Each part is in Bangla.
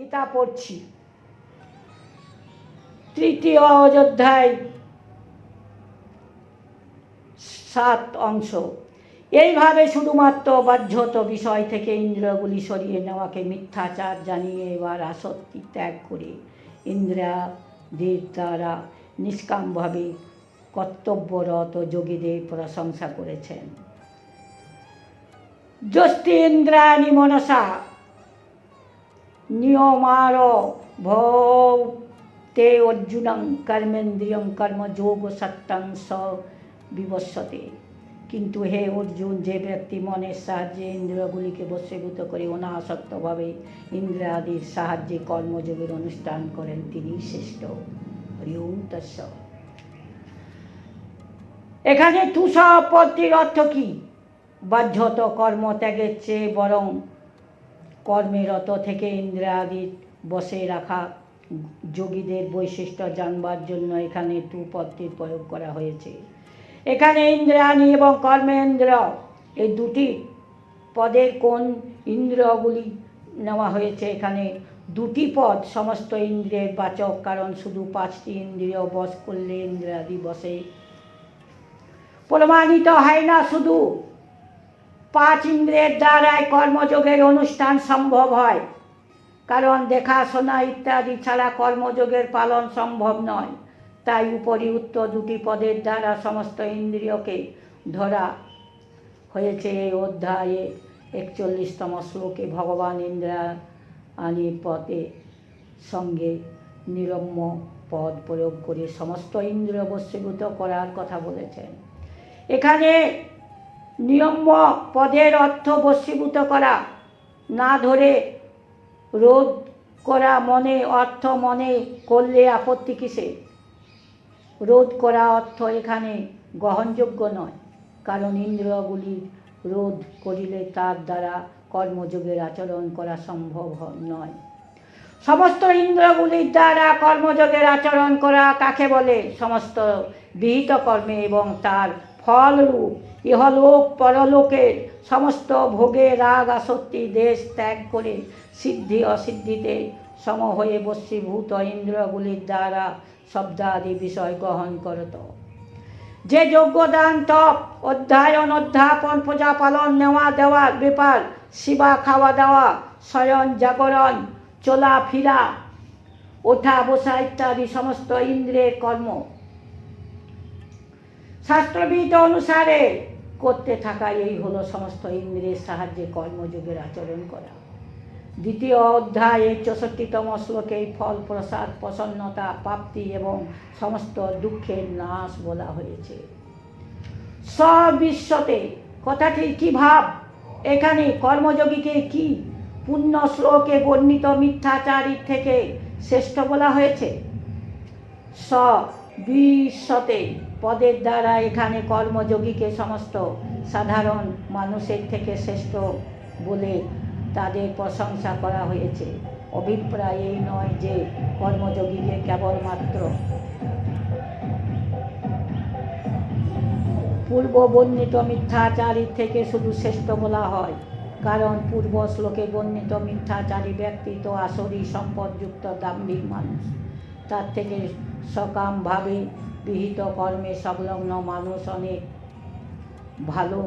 গীতা পড়ছি। তৃতীয় অযোধ্যায় সাত অংশ। এইভাবে শুধুমাত্র বাহ্যত বিষয় থেকে ইন্দ্রগুলি সরিয়ে নেওয়াকে মিথ্যাচার জানিয়ে এবার আসক্তি ত্যাগ করে ইন্দ্রাদের দ্বারা নিষ্কামভাবে কর্তব্যরত যোগীদের প্রশংসা করেছেন। যস্তি ইন্দ্রাণী মনসা নিয়মার ভৌ তে অর্জুনং কর্মেন্দ্রিয়ং কর্মযোগ সত্যং স বিবস্বতে কিন্তু হে অর্জুন যে ব্যক্তি মনের সাহায্যে ইন্দ্রিয়গুলিকে বশীভূত করে অনাসক্তভাবে ইন্দ্রাদির সাহায্যে কর্মযোগের অনুষ্ঠান করেন তিনি শ্রেষ্ঠ হরি তস্য এখানে তুষাপত্তির অর্থ কি বাহ্যত কর্ম ত্যাগের চেয়ে বরং কর্মেরত থেকে ইন্দ্রাদির বসে রাখা যোগীদের বৈশিষ্ট্য জানবার জন্য এখানে তু পদটির প্রয়োগ করা হয়েছে। এখানে ইন্দ্রাণী এবং কর্মেন্দ্র এই দুটি পদের কোন ইন্দ্রগুলি নেওয়া হয়েছে। এখানে দুটি পদ, সমস্ত ইন্দ্রিয়ের বাচক, কারণ শুধু পাঁচটি ইন্দ্রিয় বস করলে ইন্দ্রাদি বসে। প্রমাণিত হয় না শুধু পাঁচ ইন্দ্রের দ্বারাই কর্মযোগের অনুষ্ঠান সম্ভব হয়। কারণ দেখাশোনা ইত্যাদি ছাড়া কর্মযোগের পালন সম্ভব নয়। তাই উপরিউক্ত দুটি পদের দ্বারা সমস্ত ইন্দ্রিয়কে ধরা হয়েছে এই অধ্যায়ে একচল্লিশতম শ্লোকে ভগবান ইন্দ্রা আনি পদে সঙ্গে নিরম্য পদ প্রয়োগ করে সমস্ত ইন্দ্রিয় বস্তুভূত করার কথা বলেছেন। এখানে নিয়ম্য পদের অর্থ বস্মীভূত করা। না ধরে রোধ করা মনে, অর্থ মনে করলে আপত্তি কিসে? রোধ করা অর্থ এখানে গ্রহণযোগ্য নয়, কারণ ইন্দ্রিয়গুলির রোধ করিলে তার দ্বারা কর্মযোগের আচরণ করা সম্ভব নয়। সমস্ত ইন্দ্রগুলির দ্বারা কর্মযোগের আচরণ করা কাকে বলে? সমস্ত বিহিত কর্মে এবং তার ফলরূপ, ইহলোক পরলোকের সমস্ত ভোগে রাগ আসক্তি দেশ ত্যাগ করে সিদ্ধি অসিদ্ধিতে সম হয়ে বস্মীভূত ইন্দ্রগুলির দ্বারা শব্দাদি বিষয় গ্রহণ করত। যে যোগ্যদান তপ, অধ্যায়ন, অধ্যাপন, পূজা পালন, নেওয়া দেওয়ার ব্যাপার সেবা খাওয়া দাওয়া, শয়ন, জাগরণ চলাফেরা ওঠা, বসা ইত্যাদি সমস্ত ইন্দ্রিয়ের কর্ম শাস্ত্রবিদ অনুসারে করতে থাকা এই হলো সমস্ত ইন্দ্রের সাহায্যে কর্মযোগের আচরণ করা। দ্বিতীয় অধ্যায়ে চৌষট্টিতম শ্লোকে ফল, প্রসাদ, প্রসন্নতা, প্রাপ্তি এবং সমস্ত দুঃখের নাশ বলা হয়েছে। সবিশ্বতে, কথাটি কি ভাব? এখানে কর্মযোগীকে কি পুণ্য শ্লোকে বর্ণিত মিথ্যাচারীর থেকে শ্রেষ্ঠ বলা হয়েছে? স বিশ্বতে পদের দ্বারা এখানে কর্মযোগীকে সমস্ত সাধারণ মানুষের থেকে শ্রেষ্ঠ বলে তাদের প্রশংসা করা হয়েছে। অভিপ্রায় এই নয় যে কর্মযোগীকে কেবলমাত্র পূর্ব বর্ণিত মিথ্যাচারীর থেকে শুধু শ্রেষ্ঠ বলা হয়, কারণ পূর্ব শ্লোকে বর্ণিত মিথ্যাচারী ব্যক্তি তো আসরই সম্পদযুক্ত দাম্ভিক মানুষ। তার থেকে সকামভাবে বিহিত কর্মে সংলগ্ন মানুষ অনেক। ভালো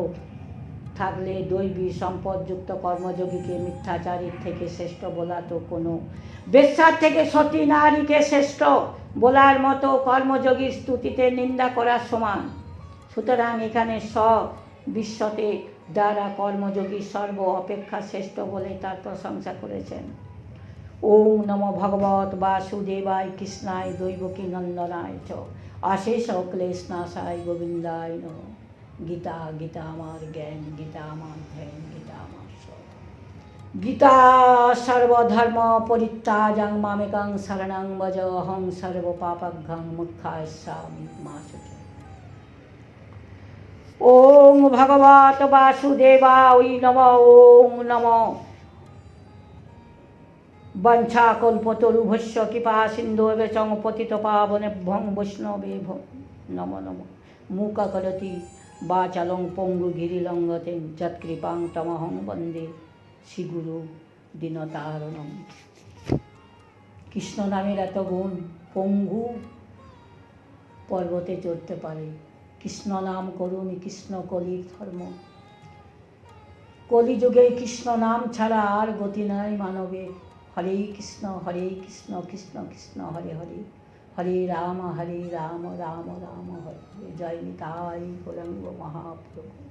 থাকলে দৈবী সম্পদযুক্ত কর্মযোগীকে মিথ্যাচারীর থেকে শ্রেষ্ঠ বলা তো কোনো বেশ্যার থেকে সতী নারীকে শ্রেষ্ঠ বলার মতো কর্মযোগীর স্তুতিতে নিন্দা করার সমান। সুতরাং এখানে স বিশ্বতে দ্বারা কর্মযোগী সর্ব অপেক্ষা শ্রেষ্ঠ বলে তার প্রশংসা করেছেন। ওম নম ভগবত বাসুদেবায় কৃষ্ণায় দৈবকী নন্দনায় চ। আশেষ ক্লেশনাশায় গোবিন্দায় নম গীতা গীতা আমার জ্ঞান গীতা আমার ধ্যান গীতা আমার। গীতা সর্বধর্ম পরিত্যাজাং মামেকাং শরণং ভজ অহং সর্ব পাপঘ্যং মুখ্যায় স্বামী মা ওং ভগবত বাসুদেবা ওই নম ওং নম বঞ্ছাকল্পতরুভস্য কৃপা সিন্ধু চং পতিত পাবনে ভং বৈষ্ণবে নম নম। মূককলতি বাচালং পঙ্গু গিরিলঙ্গতে যৎকৃপাং তমহং বন্দে। শ্রীগুরু দীনতারণম। কৃষ্ণ নামের এত গুণ পঙ্গু পর্বতে চড়তে পারে। কৃষ্ণ নাম করুন কৃষ্ণ কলির ধর্ম। কলিযুগে কৃষ্ণ নাম ছাড়া আর গতি নাই মানবে হরে কৃষ্ণ হরে কৃষ্ণ কৃষ্ণ কৃষ্ণ, হরে হরে হরে রাম হরে রাম রাম রাম, হরে হরে। জয় নিতাই গৌরাঙ্গ মহাপ্রভু